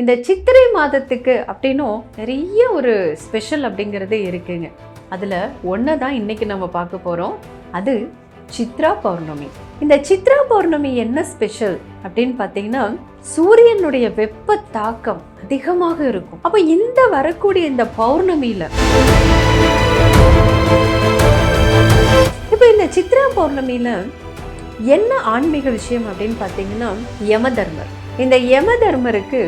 இந்த சித்திரை மாதத்துக்கு அப்படின்னும் நிறைய ஒரு ஸ்பெஷல் அப்படிங்கிறது இருக்குங்க. அதில் ஒன்று தான் இன்றைக்கி நம்ம பார்க்க போகிறோம் அது சித்ரா பௌர்ணமி. இந்த சித்ரா பௌர்ணமி என்ன ஸ்பெஷல் அப்படின்னு பார்த்தீங்கன்னா சூரியனுடைய வெப்ப தாக்கம் அதிகமாக இருக்கும். அப்போ இந்த வரக்கூடிய இந்த பௌர்ணமியில் இப்போ இந்த சித்ரா பௌர்ணமியில் என்ன ஆன்மீக விஷயம் அப்படின்னு பார்த்தீங்கன்னா யமதர்மர் இந்த யமதர்மருக்கு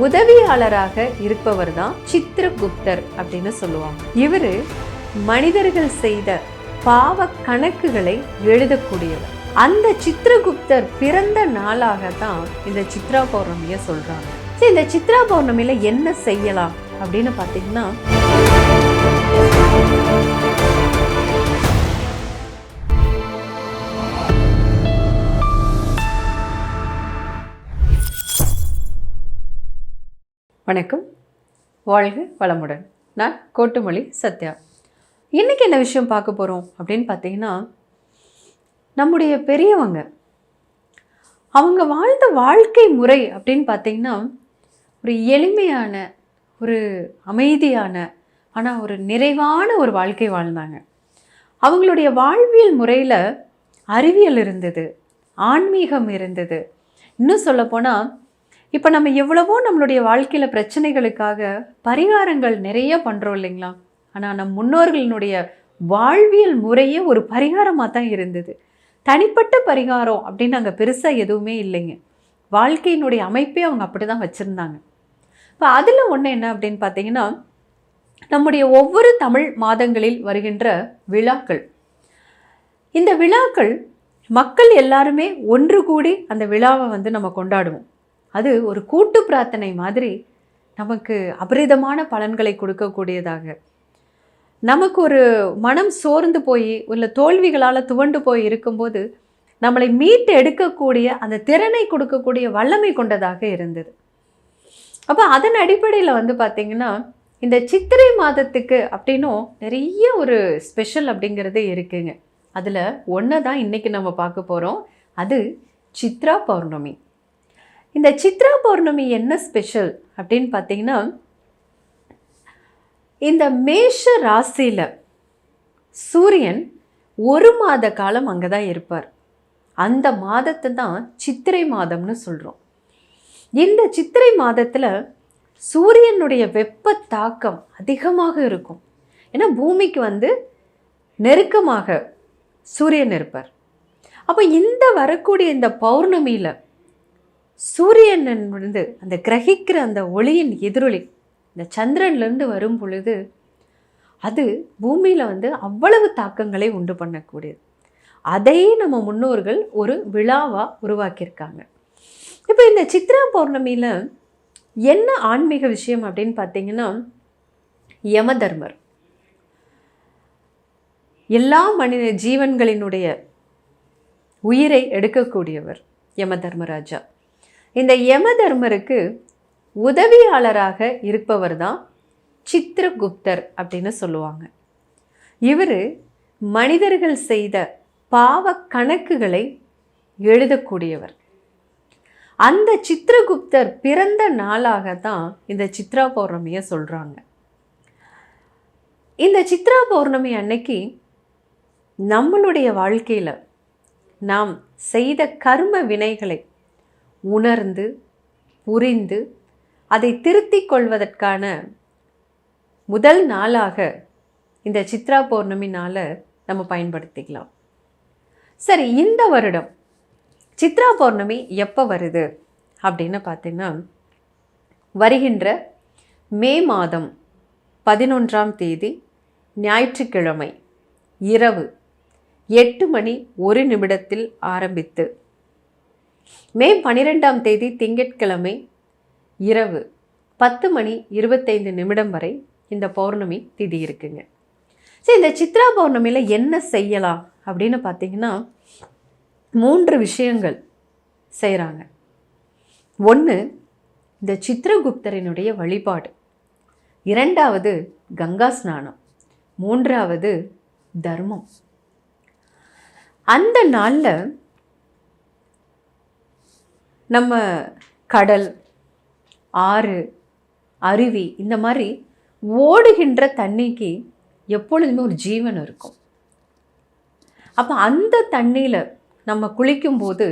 உதவியாளராக இருப்பவர் தான் சித்திரகுப்தர் அப்படின்னு சொல்லுவாங்க. இவர் மனிதர்கள் செய்த பாவ கணக்குகளை எழுதக்கூடியவர். அந்த சித்திரகுப்தர் பிறந்த நாளாக தான் இந்த சித்ரா பௌர்ணமியை சொல்கிறாங்க சரி இந்த சித்ரா பௌர்ணமியில் என்ன செய்யலாம் அப்படின்னு பார்த்தீங்கன்னா வணக்கம். வாழ்க வளமுடன். நான் கோட்டுமொழி சத்யா. இன்றைக்கி என்ன விஷயம் பார்க்க போகிறோம் அப்படின்னு பார்த்தீங்கன்னா நம்முடைய பெரியவங்க அவங்க வாழ்ந்த வாழ்க்கை முறை அப்படின்னு பார்த்தீங்கன்னா ஒரு எளிமையான ஒரு அமைதியான ஆனால் ஒரு நிறைவான ஒரு வாழ்க்கை வாழ்ந்தாங்க. அவங்களுடைய வாழ்வியல் முறையில் அறிவியல் இருந்தது ஆன்மீகம் இருந்தது. இன்னும் சொல்லப்போனால் இப்போ நம்ம எவ்வளவோ நம்மளுடைய வாழ்க்கையில் பிரச்சனைகளுக்காக பரிகாரங்கள் நிறைய பண்ணுறோம் இல்லைங்களா? ஆனால் நம் முன்னோர்களினுடைய வாழ்வியல் முறையே ஒரு பரிகாரமாக தான் இருந்தது. தனிப்பட்ட பரிகாரம் அப்படின்னு அங்கே பெருசாக எதுவுமே இல்லைங்க. வாழ்க்கையினுடைய அமைப்பே அவங்க அப்படி தான் வச்சுருந்தாங்க. இப்போ அதில் ஒன்று என்ன அப்படின்னு பார்த்தீங்கன்னா நம்முடைய ஒவ்வொரு தமிழ் மாதங்களில் வருகின்ற விழாக்கள். இந்த விழாக்கள் மக்கள் எல்லாருமே ஒன்று கூடி அந்த விழாவை வந்து நம்ம கொண்டாடுவோம். அது ஒரு கூட்டு பிரார்த்தனை மாதிரி நமக்கு அபரிதமான பலன்களை கொடுக்கக்கூடியதாக. நமக்கு ஒரு மனம் சோர்ந்து போய் உள்ள தோல்விகளால் துவண்டு போய் இருக்கும்போது நம்மளை மீட்டு எடுக்கக்கூடிய அந்த திறனை கொடுக்கக்கூடிய வல்லமை கொண்டதாக இருந்தது. அப்போ அதன் அடிப்படையில் வந்து பார்த்திங்கன்னா இந்த சித்திரை மாதத்துக்கு அப்படின்னும் நிறைய ஒரு ஸ்பெஷல் அப்படிங்கிறது இருக்குங்க. அதில் ஒன்று தான் இன்றைக்கி நம்ம பார்க்க போகிறோம் அது சித்ரா பௌர்ணமி. இந்த சித்ரா பௌர்ணமி என்ன ஸ்பெஷல் அப்படின்னு பார்த்தீங்கன்னா இந்த மேஷ ராசியில் சூரியன் ஒரு மாத காலம் அங்கே தான் இருப்பார். அந்த மாதத்தை தான் சித்திரை மாதம்னு சொல்கிறோம் இந்த சித்திரை மாதத்தில் சூரியனுடைய வெப்ப தாக்கம் அதிகமாக இருக்கும். ஏன்னா பூமிக்கு வந்து நெருக்கமாக சூரியன் இருப்பார். அப்போ இந்த வரக்கூடிய இந்த பௌர்ணமியில் சூரியனன் வந்து அந்த கிரகிக்கிற அந்த ஒளியின் எதிரொலி இந்த சந்திரன்லேருந்து வரும் பொழுது அது பூமியில் வந்து அவ்வளவு தாக்கங்களை உண்டு பண்ணக்கூடியது. அதையே நம்ம முன்னோர்கள் ஒரு விழாவாக உருவாக்கியிருக்காங்க. இப்போ இந்த சித்ரா பௌர்ணமியில் என்ன ஆன்மீக விஷயம் அப்படின்னு பார்த்தீங்கன்னா யமதர்மர். எல்லா மனித ஜீவன்களினுடைய உயிரை எடுக்கக்கூடியவர் யம தர்மராஜா இந்த யம தர்மருக்கு உதவியாளராக இருப்பவர் தான் சித்திரகுப்தர் அப்படின்னு சொல்லுவாங்க. இவர் மனிதர்கள் செய்த பாவ கணக்குகளை எழுதக்கூடியவர். அந்த சித்திரகுப்தர் பிறந்த நாளாக தான் இந்த சித்ரா பௌர்ணமியை சொல்கிறாங்க இந்த சித்ரா பௌர்ணமி அன்னைக்கு நம்மளுடைய வாழ்க்கையில் நாம் செய்த கர்ம வினைகளை உணர்ந்து புரிந்து அதை திருத்திக் கொள்வதற்கான முதல் நாளாக இந்த சித்ரா பௌர்ணமி நாளை நம்ம பயன்படுத்திக்கலாம். சரி இந்த வருடம் சித்ரா பௌர்ணமி எப்போ வருது அப்படின்னு பார்த்தீங்கன்னா வருகின்ற மே மாதம் பதினொன்றாம் தேதி ஞாயிற்றுக்கிழமை இரவு எட்டு மணி ஒரு நிமிடத்தில் ஆரம்பித்து மே பனிரெண்டாம் தேதி திங்கட்கிழமை இரவு பத்து மணி இருபத்தைந்து நிமிடம் வரை இந்த பௌர்ணமி திதி இருக்குங்க. சரி இந்த சித்ரா பௌர்ணமியில் என்ன செய்யலாம் அப்படின்னு பார்த்தீங்கன்னா மூன்று விஷயங்கள் செய்கிறாங்க ஒன்று இந்த சித்திரகுப்தரினுடைய வழிபாடு. இரண்டாவது கங்கா ஸ்நானம். மூன்றாவது தர்மம். அந்த நாளில் நம்ம கடல் ஆறு அருவி இந்த மாதிரி ஓடுகின்ற தண்ணிக்கு எப்பொழுதுமே ஒரு ஜீவன் இருக்கும். அப்போ அந்த தண்ணியில் நம்ம குளிக்கும்போது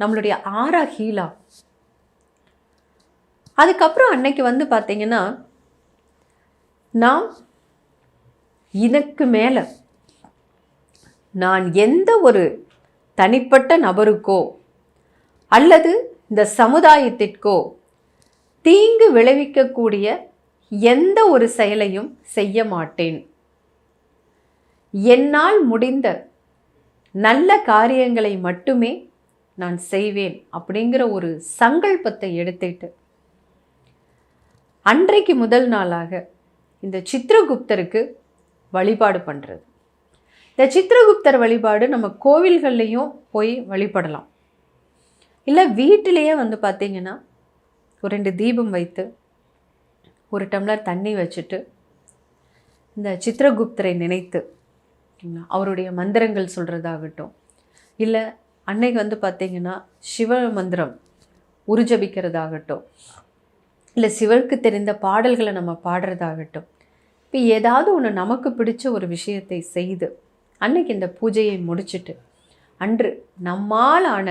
நம்மளுடைய ஆறா ஹீலா அதுக்கப்புறம் அன்னைக்கு வந்து பார்த்தீங்கன்னா நாம் இதற்கு மேலே நான் எந்த ஒரு தனிப்பட்ட நபருக்கோ அல்லது இந்த சமுதாயத்திற்கோ தீங்கு விளைவிக்கக்கூடிய எந்த ஒரு செயலையும் செய்ய மாட்டேன். என்னால் முடிந்த நல்ல காரியங்களை மட்டுமே நான் செய்வேன் அப்படிங்கிற ஒரு சங்கல்பத்தை எடுத்துட்டு அன்றைக்கு முதல் நாளாக இந்த சித்திரகுப்தருக்கு வழிபாடு பண்ணுறது இந்த சித்திரகுப்தர் வழிபாடு நம்ம கோவில்கள்லேயும் போய் வழிபடலாம். இல்லை வீட்டிலையே வந்து பார்த்திங்கன்னா ஒரு ரெண்டு தீபம் வைத்து ஒரு டம்ளர் தண்ணி வச்சுட்டு இந்த சித்திரகுப்தரை நினைத்து அவருடைய மந்திரங்கள் சொல்கிறதாகட்டும் இல்லை அன்னைக்கு வந்து பார்த்திங்கன்னா சிவ மந்திரம் உருஜபிக்கிறதாகட்டும் இல்லை சிவருக்கு தெரிந்த பாடல்களை நம்ம பாடுறதாகட்டும் இப்போ ஏதாவது ஒன்று நமக்கு பிடிச்ச ஒரு விஷயத்தை செய்து அன்னைக்கு இந்த பூஜையை முடிச்சுட்டு அன்று நம்மால் ஆன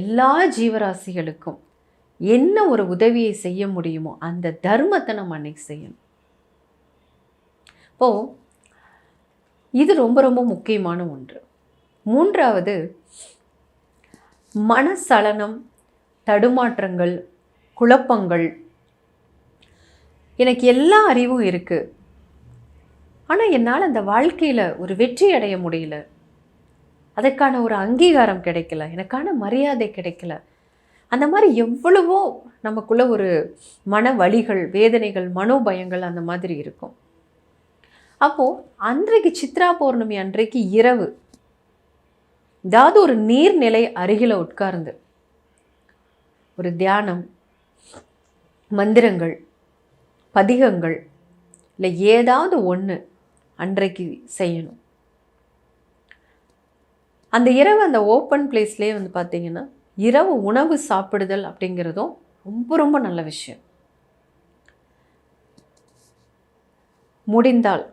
எல்லா ஜீவராசிகளுக்கும் என்ன ஒரு உதவியை செய்ய முடியுமோ அந்த தர்மத்தை நம்ம அன்னைக்கு செய்யணும். இப்போ இது ரொம்ப ரொம்ப முக்கியமான ஒன்று. மூன்றாவது மனசலனம் தடுமாற்றங்கள் குழப்பங்கள். எனக்கு எல்லா அறிவும் இருக்குது ஆனால் என்னால் அந்த வாழ்க்கையில் ஒரு வெற்றி அடைய முடியல. அதற்கான ஒரு அங்கீகாரம் கிடைக்கல எனக்கான மரியாதை கிடைக்கல. அந்த மாதிரி எவ்வளவோ நமக்குள்ள ஒரு மன வழிகள் வேதனைகள் மனோபயங்கள் அந்த மாதிரி இருக்கும். அப்போது அன்றைக்கு சித்ரா பௌர்ணமி அன்றைக்கு இரவு ஏதாவது ஒரு நீர்நிலை அருகில் உட்கார்ந்து ஒரு தியானம் மந்திரங்கள் பதிகங்கள் இல்லை ஏதாவது ஒன்று அன்றைக்கு செய்யணும். அந்த இரவு அந்த ஓப்பன் பிளேஸ்லேயே வந்து பார்த்தீங்கன்னா இரவு உணவு சாப்பிடுதல் அப்படிங்கிறதும் ரொம்ப ரொம்ப நல்ல விஷயம். முடிந்தால்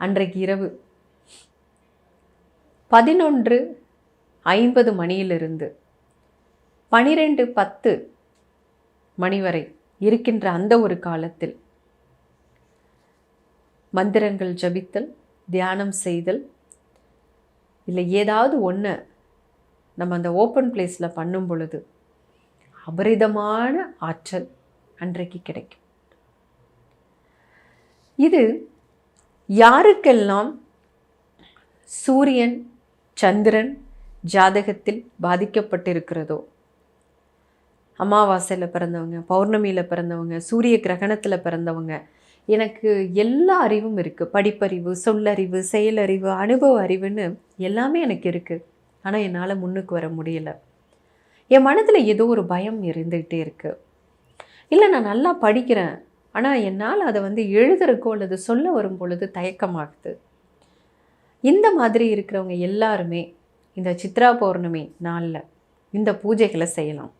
அன்றைக்கு இரவு பதினொன்று ஐம்பது மணியிலிருந்து பனிரெண்டு பத்து மணி வரை இருக்கின்ற அந்த ஒரு காலத்தில் மந்திரங்கள் ஜபித்தல் தியானம் செய்தல் இல்லை ஏதாவது ஒன்று நம்ம அந்த ஓப்பன் பிளேஸில் பண்ணும் பொழுது அபரிதமான ஆற்றல் அன்றைக்கு கிடைக்கும். இது யாருக்கெல்லாம் சூரியன் சந்திரன் ஜாதகத்தில் பாதிக்கப்பட்டிருக்கிறதோ அமாவாசையில் பிறந்தவங்க பௌர்ணமியில் பிறந்தவங்க சூரிய கிரகணத்தில் பிறந்தவங்க எனக்கு எல்லா அறிவும் இருக்குது படிப்பறிவு சொல்லறிவு செயலறிவு அனுபவ அறிவுன்னு எல்லாமே எனக்கு இருக்குது ஆனால் என்னால் முன்னுக்கு வர முடியல. என் மனதில் ஏதோ ஒரு பயம் இருந்துகிட்டே இருக்குது இல்லை நான் நல்லா படிக்கிறேன். ஆனால் என்னால் அதை வந்து எழுதுறக்கோ அல்லது சொல்ல வரும் பொழுது தயக்கமாகுது. இந்த மாதிரி இருக்கிறவங்க எல்லாருமே இந்த சித்ரா பௌர்ணமி நாளில் இந்த பூஜைகளை செய்யலாம்.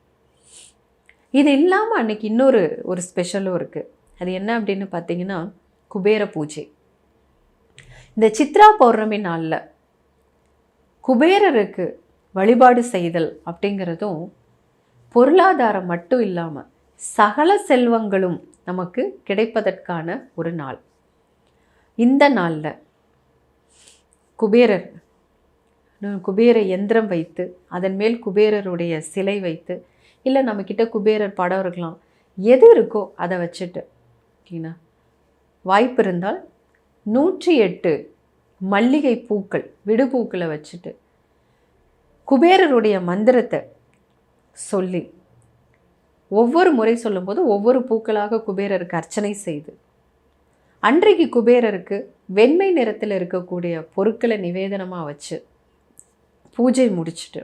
இது இல்லாமல் அன்னைக்கு இன்னொரு ஒரு ஸ்பெஷலும் இருக்குது அது என்ன அப்படின்னு பார்த்தீங்கன்னா குபேர பூஜை. இந்த சித்ரா பௌர்ணமி நாளில் குபேரருக்கு வழிபாடு செய்தல் அப்படிங்கிறதும் பொருளாதாரம் மட்டும் இல்லாமல் சகல செல்வங்களும் நமக்கு கிடைப்பதற்கான ஒரு நாள். இந்த நாளில் குபேரர் குபேர எந்திரம் வைத்து அதன் மேல் குபேரருடைய சிலை வைத்து இல்லை நம்மக்கிட்ட குபேரர் படம் இருக்கலாம் எது இருக்கோ அதை வச்சுட்டு ஓகேண்ணா வாய்ப்பு இருந்தால் நூற்றி எட்டு மல்லிகை பூக்கள் விடுபூக்களை வச்சுட்டு குபேரருடைய மந்திரத்தை சொல்லி ஒவ்வொரு முறை சொல்லும்போது ஒவ்வொரு பூக்களாக குபேரருக்கு அர்ச்சனை செய்து அன்றைக்கு குபேரருக்கு வெண்மை நிறத்தில் இருக்கக்கூடிய பொருட்களை நிவேதனமாக வச்சு பூஜை முடிச்சுட்டு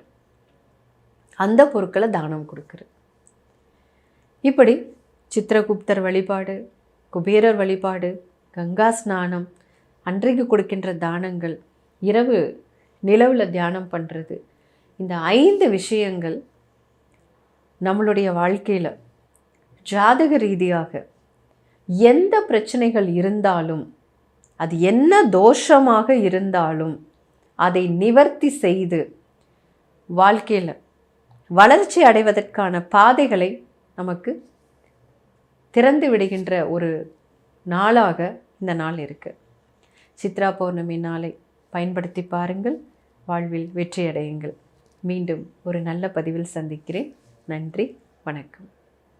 அந்த பொருட்களை தானம் கொடுக்குறது. இப்படி சித்திரகுப்தர் வழிபாடு குபேரர் வழிபாடு கங்கா ஸ்நானம் அன்றைக்கு கொடுக்கின்ற தானங்கள் இரவு நிலவில் தியானம் பண்ணுறது இந்த ஐந்து விஷயங்கள் நம்மளுடைய வாழ்க்கையில் ஜாதக ரீதியாக எந்த பிரச்சனைகள் இருந்தாலும் அது என்ன தோஷமாக இருந்தாலும் அதை நிவர்த்தி செய்து வாழ்க்கையில் வளர்ச்சி அடைவதற்கான பாதைகளை நமக்கு திறந்து விடுகின்ற ஒரு நாளாக இந்த நாள் இருக்குது சித்ரா பௌர்ணமி நாளை பயன்படுத்தி பாருங்கள். வாழ்வில் வெற்றியடையுங்கள். மீண்டும் ஒரு நல்ல பதிவில் சந்திக்கிறேன். நன்றி. வணக்கம்.